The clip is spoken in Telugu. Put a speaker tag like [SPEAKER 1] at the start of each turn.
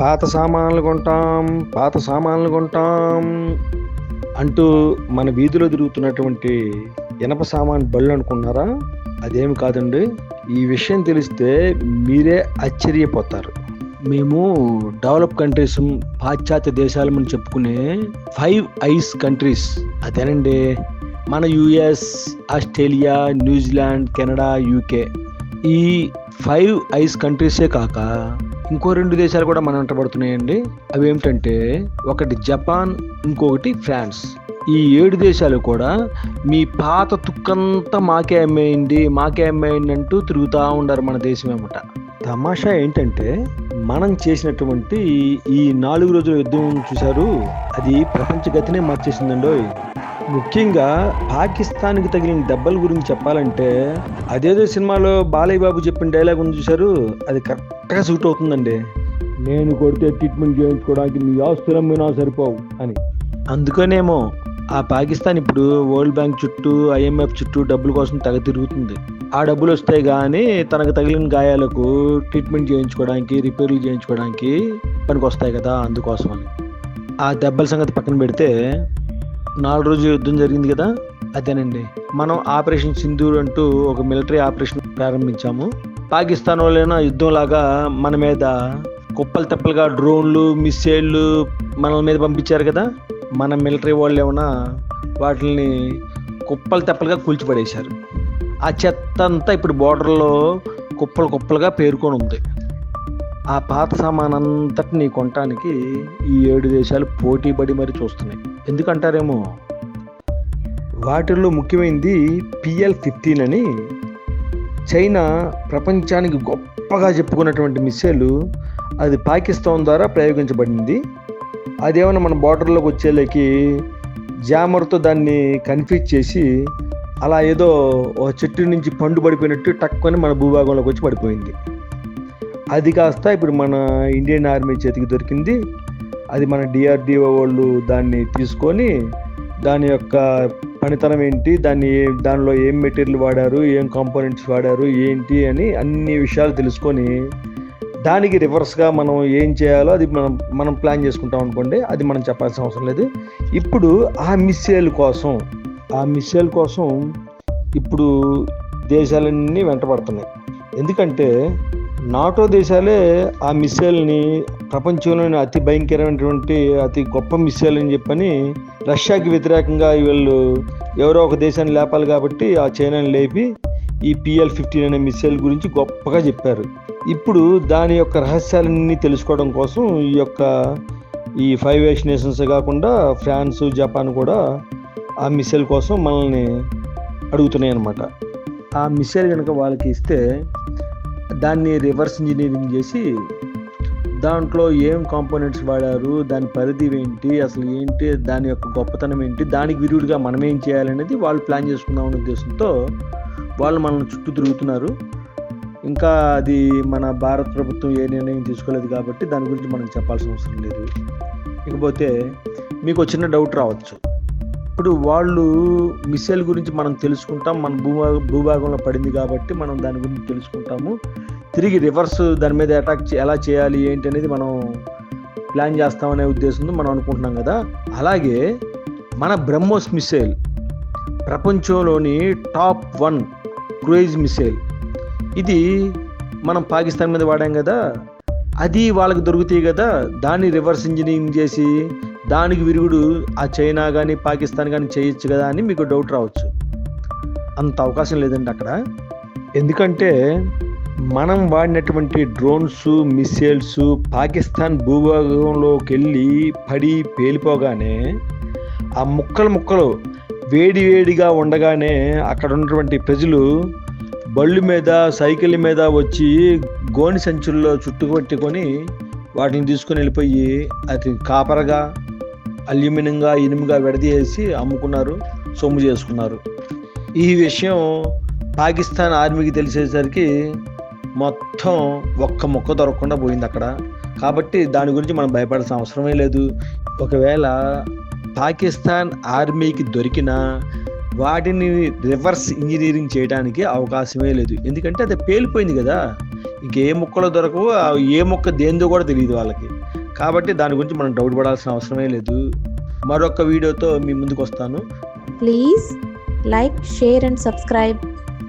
[SPEAKER 1] పాత సామాన్లు కొంటాం పాత సామాన్లు కొంటాం అంటూ మన వీధిలో తిరుగుతున్నటువంటి ఇనప సామాన్ బళ్ళు అనుకున్నారా? అదేమి కాదండి. ఈ విషయం తెలిస్తే మీరే ఆశ్చర్యపోతారు. మేము డెవలప్ కంట్రీస్ పాశ్చాత్య దేశాలమని చెప్పుకునే ఫైవ్ ఐస్ కంట్రీస్. అదేనండి. మన US Australia New Zealand Canada UK ఈ ఫైవ్ ఐస్ కంట్రీసే కాక ఇంకో రెండు దేశాలు కూడా మన వెంటబడుతున్నాయండి అవి ఏమిటంటే ఒకటి జపాన్ ఇంకొకటి ఫ్రాన్స్. ఈ ఏడు దేశాలు కూడా మీ పాత తుక్కంతా మాకే అమ్మేయండి మాకే అమ్మేయండి అంటూ తిరుగుతూ ఉండారు మన దేశం ఏమట. తమాషా ఏంటంటే మనం చేసినటువంటి ఈ- ఈ నాలుగు రోజుల యుద్ధం చూశారు అది ప్రపంచ గతినే మార్చేసిందండో ముఖ్యంగా పాకిస్తాన్కి తగిలిన దెబ్బల గురించి చెప్పాలంటే అదేదో సినిమాలో బాలయ్య బాబు చెప్పిన డైలాగ్ ఉంది చూశారు? అది కరెక్ట్గా సూట్ అవుతుందండి. నేను కొడితే ట్రీట్మెంట్ చేయించుకోవడానికి మీ ఆస్తులు అమ్మినా సరిపోవు అని. అందుకనేమో ఆ పాకిస్తాన్ ఇప్పుడు వరల్డ్ బ్యాంక్ చుట్టూ ఐఎంఎఫ్ చుట్టూ డబ్బుల కోసం తెగ తిరుగుతుంది. ఆ డబ్బులు వస్తాయి కానీ తనకు తగిలిన గాయాలకు ట్రీట్మెంట్ చేయించుకోవడానికి రిపేర్లు చేయించుకోవడానికి పనికి వస్తాయి కదా అందుకోసం అని ఆ దెబ్బల సంగతి పక్కన పెడితే నాలుగు రోజు యుద్ధం జరిగింది కదా? అదేనండి. మనం ఆపరేషన్ సింధూర్ అంటూ ఒక మిలిటరీ ఆపరేషన్ ప్రారంభించాము. పాకిస్తాన్ వాళ్ళైనా యుద్ధం లాగా మన మీద కుప్పలు తెప్పలుగా డ్రోన్లు మిస్సైళ్ళు మనల మీద పంపించారు కదా? మన మిలిటరీ వాళ్ళు ఏమైనా వాటిని కుప్పలు తెప్పలుగా కూల్చిపడేశారు. ఆ చెత్త అంతా ఇప్పుడు బోర్డర్లో కుప్పలు కుప్పలుగా పేరుకొని ఉంది. ఆ పాత సామానంతటిని కొనటానికి ఈ ఏడు దేశాలు పోటీ పడి మరి చూస్తున్నాయి. ఎందుకంటారేమో? వాటిల్లో ముఖ్యమైనది పిఎల్ ఫిఫ్టీన్ అని చైనా ప్రపంచానికి గొప్పగా చెప్పుకున్నటువంటి మిస్సైల్ అది పాకిస్తాన్ ద్వారా ప్రయోగించబడింది. అదేమన్నా మన బార్డర్లోకి వచ్చేలేకి జామర్తో దాన్ని కన్ఫ్యూజ్ చేసి అలా ఏదో ఒక చెట్టు నుంచి పండు పడిపోయినట్టు టక్కుని మన భూభాగంలోకి వచ్చి పడిపోయింది. అది కాస్త ఇప్పుడు మన ఇండియన్ ఆర్మీ చేతికి దొరికింది. అది మన డిఆర్డిఓ వాళ్ళు దాన్ని తీసుకొని దాని యొక్క పనితనం ఏంటి దాన్ని దానిలో ఏం మెటీరియల్ వాడారు ఏం కాంపోనెంట్స్ వాడారు ఏంటి అని అన్ని విషయాలు తెలుసుకొని దానికి రివర్స్గా మనం ఏం చేయాలో అది మనం మనం ప్లాన్ చేసుకుంటాం అనుకోండి అది మనం చెప్పాల్సిన అవసరం లేదు. ఇప్పుడు ఆ మిస్సైల్ కోసం ఆ మిస్సైల్ కోసం ఇప్పుడు దేశాలన్నీ వెంటబడుతున్నాయి ఎందుకంటే నాటో దేశాలే ఆ మిస్సైల్ని ప్రపంచంలోని అతి భయంకరమైనటువంటి అతి గొప్ప మిస్సైల్ అని చెప్పని రష్యాకి వ్యతిరేకంగా వీళ్ళు ఎవరో ఒక దేశాన్ని లేపాలి కాబట్టి ఆ చైనాని లేపి ఈ పిఎల్ ఫిఫ్టీన్ అనే మిస్సైల్ గురించి గొప్పగా చెప్పారు. ఇప్పుడు దాని యొక్క రహస్యాలన్నీ తెలుసుకోవడం కోసం ఈ యొక్క ఈ ఫైవ్ ఏష్ నేషన్స్ కాకుండా ఫ్రాన్స్ జపాన్ కూడా ఆ మిసైల్ కోసం మనల్ని అడుగుతున్నాయి అన్నమాట ఆ మిసైల్ కనుక వాళ్ళకి ఇస్తే దాన్ని రివర్స్ ఇంజనీరింగ్ చేసి దాంట్లో ఏం కాంపోనెంట్స్ వాడారు దాని పరిధి ఏంటి అసలు ఏంటి దాని యొక్క గొప్పతనం ఏంటి దానికి విరుడుగా మనం ఏం చేయాలనేది వాళ్ళు ప్లాన్ చేసుకుందామనే ఉద్దేశంతో వాళ్ళు మనల్ని చుట్టూ తిరుగుతున్నారు. ఇంకా అది మన భారత ప్రభుత్వం ఏ నిర్ణయం తీసుకోలేదు కాబట్టి దాని గురించి మనం చెప్పాల్సిన అవసరం లేదు. ఇకపోతే మీకు చిన్న డౌట్ రావచ్చు. ఇప్పుడు వాళ్ళు మిసైల్ గురించి మనం తెలుసుకుంటాం మన భూభా భూభాగంలో పడింది కాబట్టి మనం దాని గురించి తెలుసుకుంటాము. తిరిగి రివర్స్ దాని మీద అటాక్ ఎలా చేయాలి ఏంటి అనేది మనం ప్లాన్ చేస్తామనే ఉద్దేశంతో మనం అనుకుంటున్నాం కదా. అలాగే మన బ్రహ్మోస్ మిసైల్ ప్రపంచంలోని టాప్ వన్ క్రూయిజ్ మిసైల్ ఇది మనం పాకిస్తాన్ మీద వాడాం కదా. అది వాళ్ళకి దొరుకుతాయి కదా. దాన్ని రివర్స్ ఇంజనీరింగ్ చేసి దానికి విరుగుడు ఆ చైనా కానీ పాకిస్తాన్ కానీ చేయొచ్చు కదా అని మీకు డౌట్ రావచ్చు. అంత అవకాశం లేదండి అక్కడ. ఎందుకంటే మనం వాడినటువంటి డ్రోన్స్ మిస్సైల్స్ పాకిస్తాన్ భూభాగంలోకి వెళ్ళి పడి పేలిపోగానే ఆ ముక్కలు ముక్కలు వేడి వేడిగా ఉండగానే అక్కడ ఉన్నటువంటి ప్రజలు బళ్ళు మీద సైకిల్ మీద వచ్చి గోని సంచుల్లో చుట్టుపెట్టుకొని వాటిని తీసుకొని వెళ్ళిపోయి అది కాపరగా అల్యూమినియంగా ఇనుముగా విడదీసి అమ్ముకున్నారు సొమ్ము చేసుకున్నారు. ఈ విషయం పాకిస్తాన్ ఆర్మీకి తెలిసేసరికి మొత్తం ఒక్క మొక్క దొరకకుండా పోయింది అక్కడ. కాబట్టి దాని గురించి మనం భయపడాల్సిన అవసరమే లేదు. ఒకవేళ పాకిస్తాన్ ఆర్మీకి దొరికిన వాటిని రివర్స్ ఇంజనీరింగ్ చేయడానికి అవకాశమే లేదు. ఎందుకంటే అది పేలిపోయింది కదా. ఇంకే ముక్కలో దొరకవు ఏ మొక్క దేందో కూడా తెలియదు వాళ్ళకి. కాబట్టి దాని గురించి మనం డౌట్ పడాల్సిన అవసరమే లేదు. మరొక వీడియోతో మీ ముందుకు వస్తాను.
[SPEAKER 2] Please like share and subscribe.